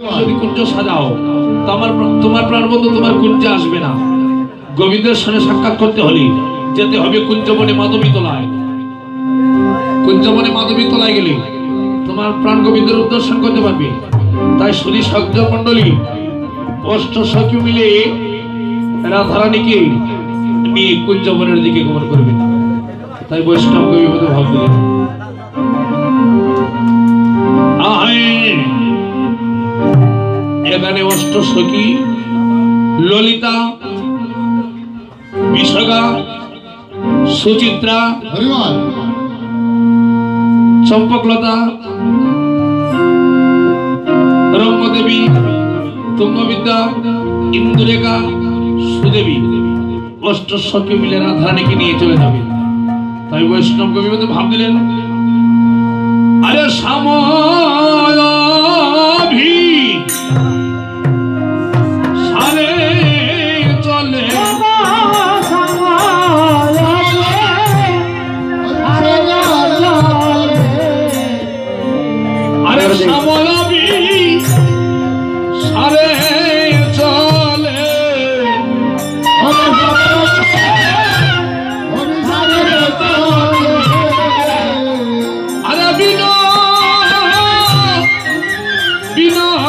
যদি কুঞ্জ সাজাও। তো তোমার প্রাণবন্ধু তোমার কুঞ্জে আসবে না। গোবিন্দের সঙ্গে সাক্ষাৎ করতে হলে যেতে হবে কুঞ্জবনে মাধবী তোলায়। কুঞ্জবনে মাধবী তোলায় গেলে তাই রাধারানীকে কুঞ্জবনের দিকে গমন করবে। তাই বৈষ্ণব কবি ভাব এখানে অষ্ট সখী ললিতা বিশাখা সুচিত্রা চম্পকলতা রঙ্গদেবী তুঙ্গবিদ্যা ইন্দুরেখা সুদেবী। অষ্ট সখী মিলে রাধারানীকে নিয়ে চলে যাবে। তাই বৈষ্ণব কবি ভাব দিলেন আরে সামভি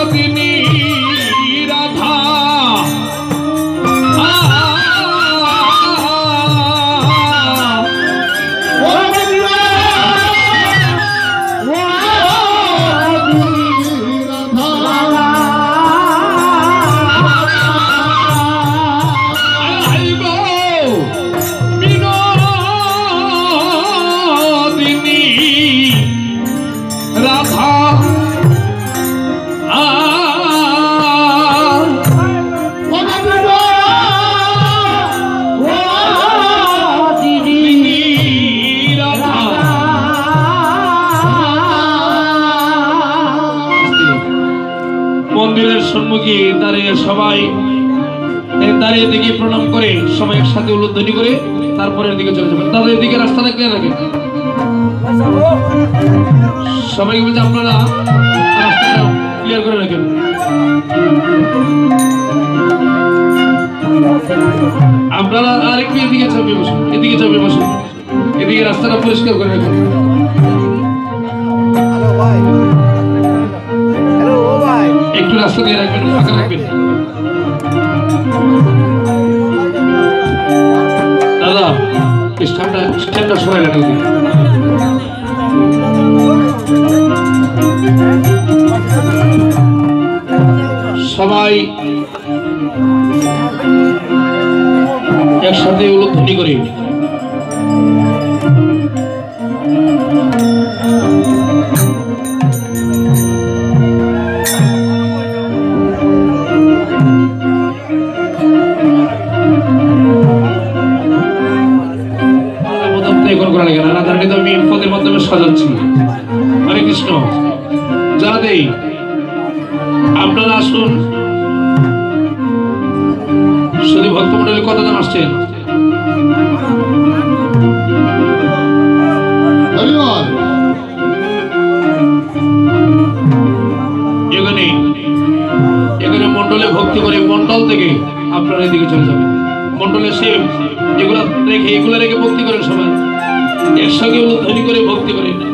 I'll be মন্দিরের সম্মুখে দাঁড়িয়ে সবাই দাঁড়িয়ে দিকে প্রণাম করে সবাই একসাথে উলুধ্বনি করে তারপরের দিকে চলে যাবেন। তাদের দিকে রাস্তাটা ক্লিয়ার রাখেন সবাইকে বলছে, আপনারা রাস্তাটা ক্লিয়ার করে রাখেন। আপনারা আরেকটু এদিকে চাপিয়ে বসুন, এদিকে চাপিয়ে বসুন। এদিকে রাস্তাটা পরিষ্কার করে রাখুন। ভাই। দিয়ে রাখবেন ফাঁকা রাখবেন দাদা স্ট্যান্ডটা স্ট্যান্ডটা সরাই রাখেন। সবাই একসাথে উলুধ্বনি করে প্রথম তো এখন করা না রাধারানী তো আমি পদের মাধ্যমে সাজাচ্ছি হরে কৃষ্ণ। যা দেই। আপনারা আসুন। শুধু ভক্তমন্ডলী কতজন আসছেন এখানে এখানে মন্ডলে ভক্তি করে মন্ডল থেকে আপনারা এদিকে চলে যাবেন। মন্ডলে সেম এগুলা রেখে এগুলো রেখে ভক্তি করেন সবাই। একসঙ্গে উলুধ্বনি করে ভক্তি করেন